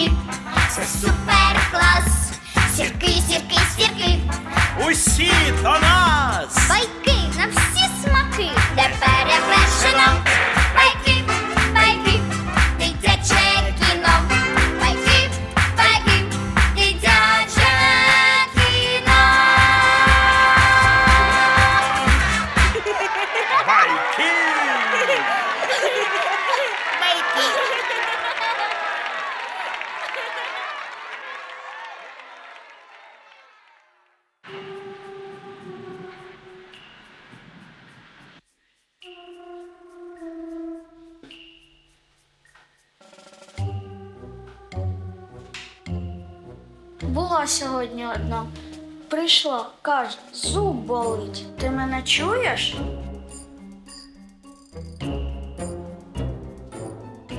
keep Була сьогодні одна. Прийшла, каже, зуб болить. Ти мене чуєш?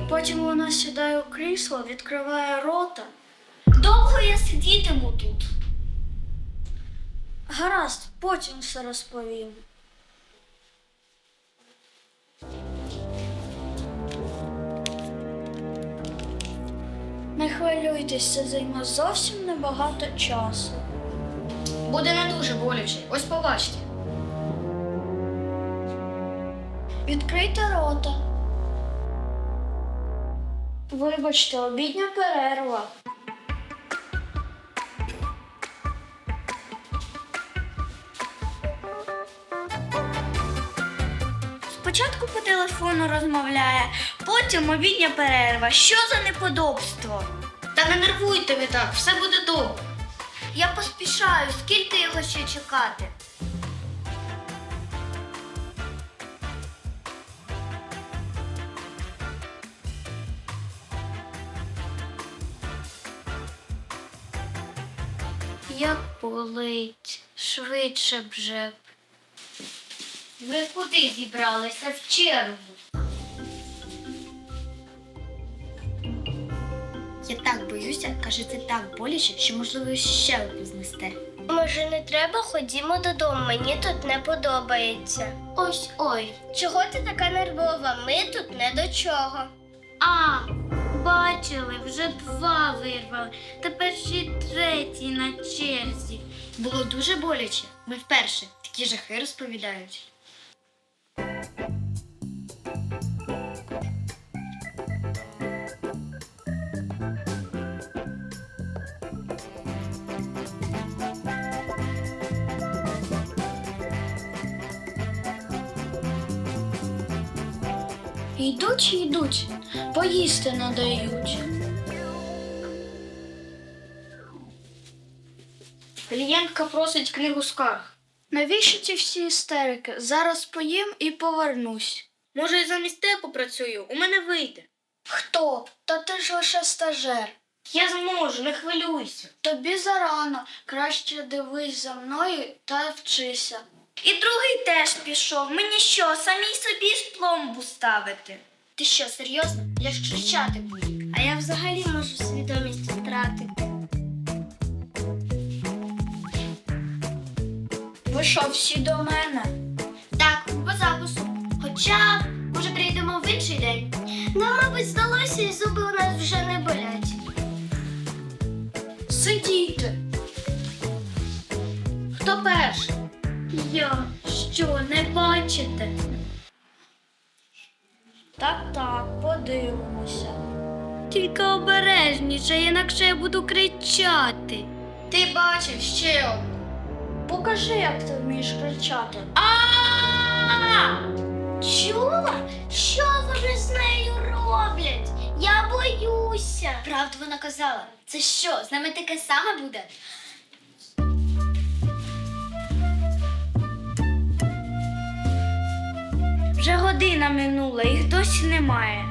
Потім вона сідає у крісло, відкриває рота. Довго я сидітиму тут. Гаразд, потім все розповім. Хвилюйтесь, це займе зовсім небагато часу. Буде не дуже боляче. Ось побачите. Відкрийте рота. Вибачте, обідня перерва. Спочатку по телефону розмовляє, потім обідня перерва. Що за неподобство? Та не нервуйте ви так, все буде добре. Я поспішаю, скільки його ще чекати? Як болить, швидше б же. Ви куди зібралися в чергу? Я так боюся, каже, це так боляче, що можливо ще опізнесте. Може, не треба, ходімо додому, мені тут не подобається. Ось ой. Чого ти така нервова? Ми тут не до чого. А, бачили, вже два вирвали. Тепер ще й третій на черзі. Було дуже боляче. Ми вперше такі жахи розповідають. Йдуть, йдуть, поїсти надають. Клієнтка просить книгу скарг. Навіщо ці всі істерики? Зараз поїм і повернусь. Може, і замість тебе попрацюю, у мене вийде. Хто? Та ти ж лише стажер. Я зможу, не хвилюйся. Тобі зарано. Краще дивись за мною та вчися. І другий теж пішов. Мені що, самій собі ж пломбу ставити? Ти що, серйозно? Я ж кричати буду. А я взагалі можу свідомість втратити. Ви всі до мене? Так, по запису. Хоча, може, прийдемо в інший день. Нам, мабуть, здалося, і зуби у нас вже не болять. Сидіти. Хто перший? Я що, не бачите? Так, так, подивимося. Тільки обережніше, інакше я буду кричати. Ти бачив ще одну. Покажи, як ти вмієш кричати. А! Чула? Що вони з нею роблять? Я боюся. Правду вона казала. Це що, з нами таке саме буде? Вже година минула, їх досі немає.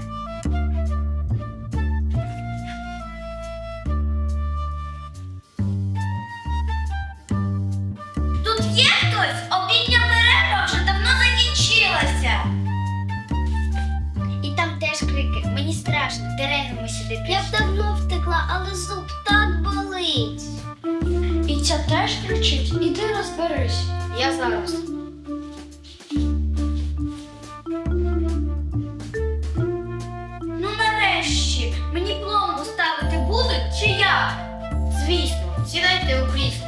Тут є хтось? Обідня перерва вже давно закінчилася. І там теж крики. Мені страшно, деревами сюди. Я б давно втекла, але зуб так болить. І ця теж кричить. Іди розберись. Я зараз. Звісно, сідайте у крісло.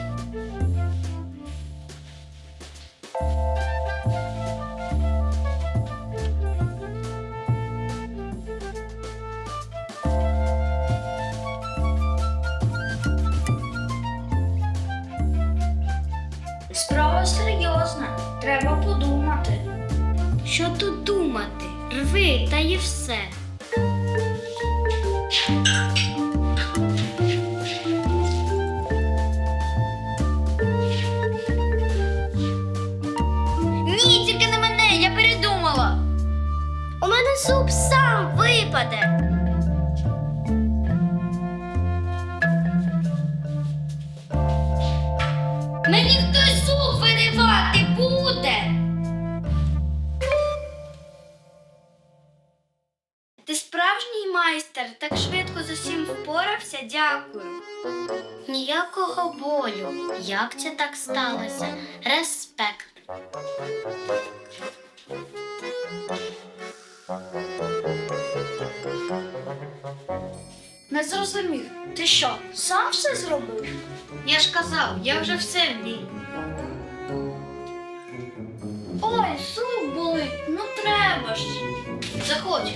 Справа серйозна, треба подумати. Що тут думати? Рви, та і все. Мене зуб сам випаде. Мені хтось зуб виривати буде. Ти справжній майстер, так швидко з усім впорався, дякую. Ніякого болю. Як це так сталося? Респект. Зрозумів. Ти що, сам все зробив? Я ж казав, я вже все вмію. Ой, зуб болить, ну треба ж. Заходь.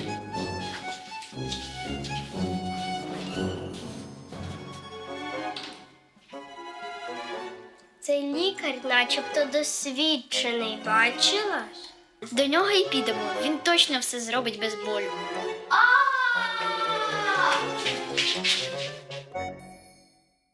Цей лікар начебто досвідчений, бачила? До нього й підемо. Він точно все зробить без болю. А! 人生活的。